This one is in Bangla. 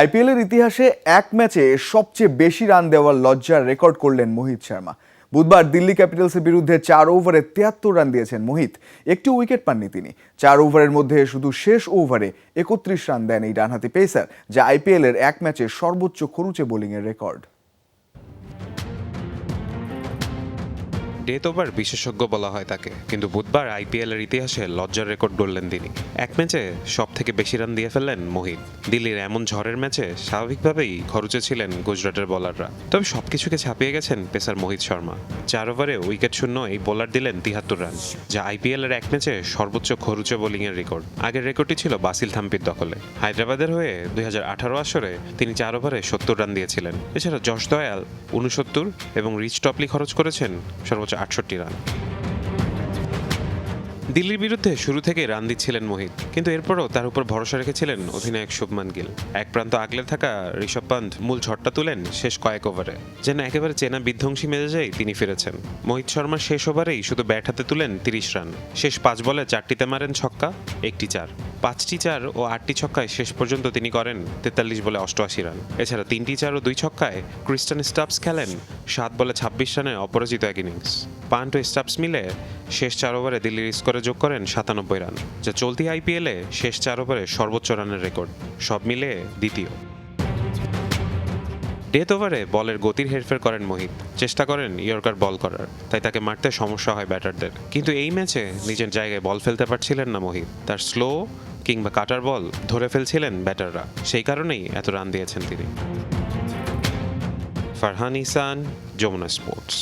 আইপিএলের ইতিহাসে এক ম্যাচে সবচেয়ে বেশি রান দেওয়ার লজ্জার রেকর্ড করলেন মোহিত শর্মা। বুধবার দিল্লি ক্যাপিটালসের বিরুদ্ধে চার ওভারে তিয়াত্তর রান দিয়েছেন মোহিত। একটি উইকেট পাননি তিনি। চার ওভারের মধ্যে শুধু শেষ ওভারে একত্রিশ রান দেন এই ডানহাতি পেসার, যা আইপিএলের এক ম্যাচে সর্বোচ্চ খরুচে বোলিংয়ের রেকর্ড। ডেথ ওভার বিশেষজ্ঞ বলা হয় তাকে, কিন্তু বুধবার আইপিএল এর ইতিহাসে লজ্জার রেকর্ড গড়লেন তিনি। এক ম্যাচে সব থেকে বেশি রান দিয়ে ফেললেন মোহিত দিল্লির এমন ঝড়ের ম্যাচে স্বাভাবিকভাবেই খরচে ছিলেন গুজরাটের বোলাররা। তবে সবকিছুকে ছাপিয়ে গেছেন পেসার মোহিত শর্মা। চার ওভারে উইকেট শূন্য এই বোলার দিলেন তিহাত্তর রান, যা আইপিএল এর এক ম্যাচে সর্বোচ্চ খরুচে বোলিং এর রেকর্ড। আগের রেকর্ডটি ছিল বাসিল থাম্পির দখলে। হায়দ্রাবাদের হয়ে দুই আঠারো আসরে তিনি চার ওভারে সত্তর রান দিয়েছিলেন। এছাড়া যশ দয়াল, উনসত্তর এবং রিচ টপলি খরচ করেছেন সর্বোচ্চ আটষট্টি রান। দিল্লির বিরুদ্ধে শুরু থেকে রান দিচ্ছিলেন মোহিত, কিন্তু এরপরও তার উপর ভরসা রেখেছিলেন অধিনায়ক শুভমান গিল। এক প্রান্ত আগলে থাকা ঋষভ পান্ত মূল ঝড়টা তুলেন শেষ কয়েক ওভারে। যেন একেবারে চেনা বিধ্বংসী মেজাজেই তিনি ফিরেছেন। মোহিত শর্মা শেষ ওভারেই শুধু ব্যাট হাতে তুলেন তিরিশ রান। শেষ পাঁচ বলে চারটিতে মারেন ছক্কা, একটি চার। পাঁচটি চার ও আটটি ছক্কায় শেষ পর্যন্ত তিনি করেন তেতাল্লিশ বলে অষ্টআশি রান। এছাড়া তিনটি চার ও দুই ছক্কায় ক্রিস্টান স্টাপস খেলেন সাত বলে ছাব্বিশ রানে অপরাজিত এক ইনিংস। পান্ট ও স্টাপস মিলে শেষ চার ওভারে দিল্লির স্কোরে যোগ করেন সাতানব্বই রান, যা চলতি আইপিএলে শেষ চার ওভারে সর্বোচ্চ রানের রেকর্ড, সব মিলে দ্বিতীয়। ডেথ ওভারে বলের গতির হেরফের করেন মোহিত, চেষ্টা করেন ইয়র্কার বল করার, তাই তাকে মারতে সমস্যা হয় ব্যাটারদের। কিন্তু এই ম্যাচে নিজের জায়গায় বল ফেলতে পারছিলেন না মোহিত, তার স্লো কিংবা কাটার বল ধরে ফেলছিলেন ব্যাটাররা, সেই কারণেই এত রান দিয়েছেন তিনি। ফারহান ইসান যমুনা স্পোর্টস।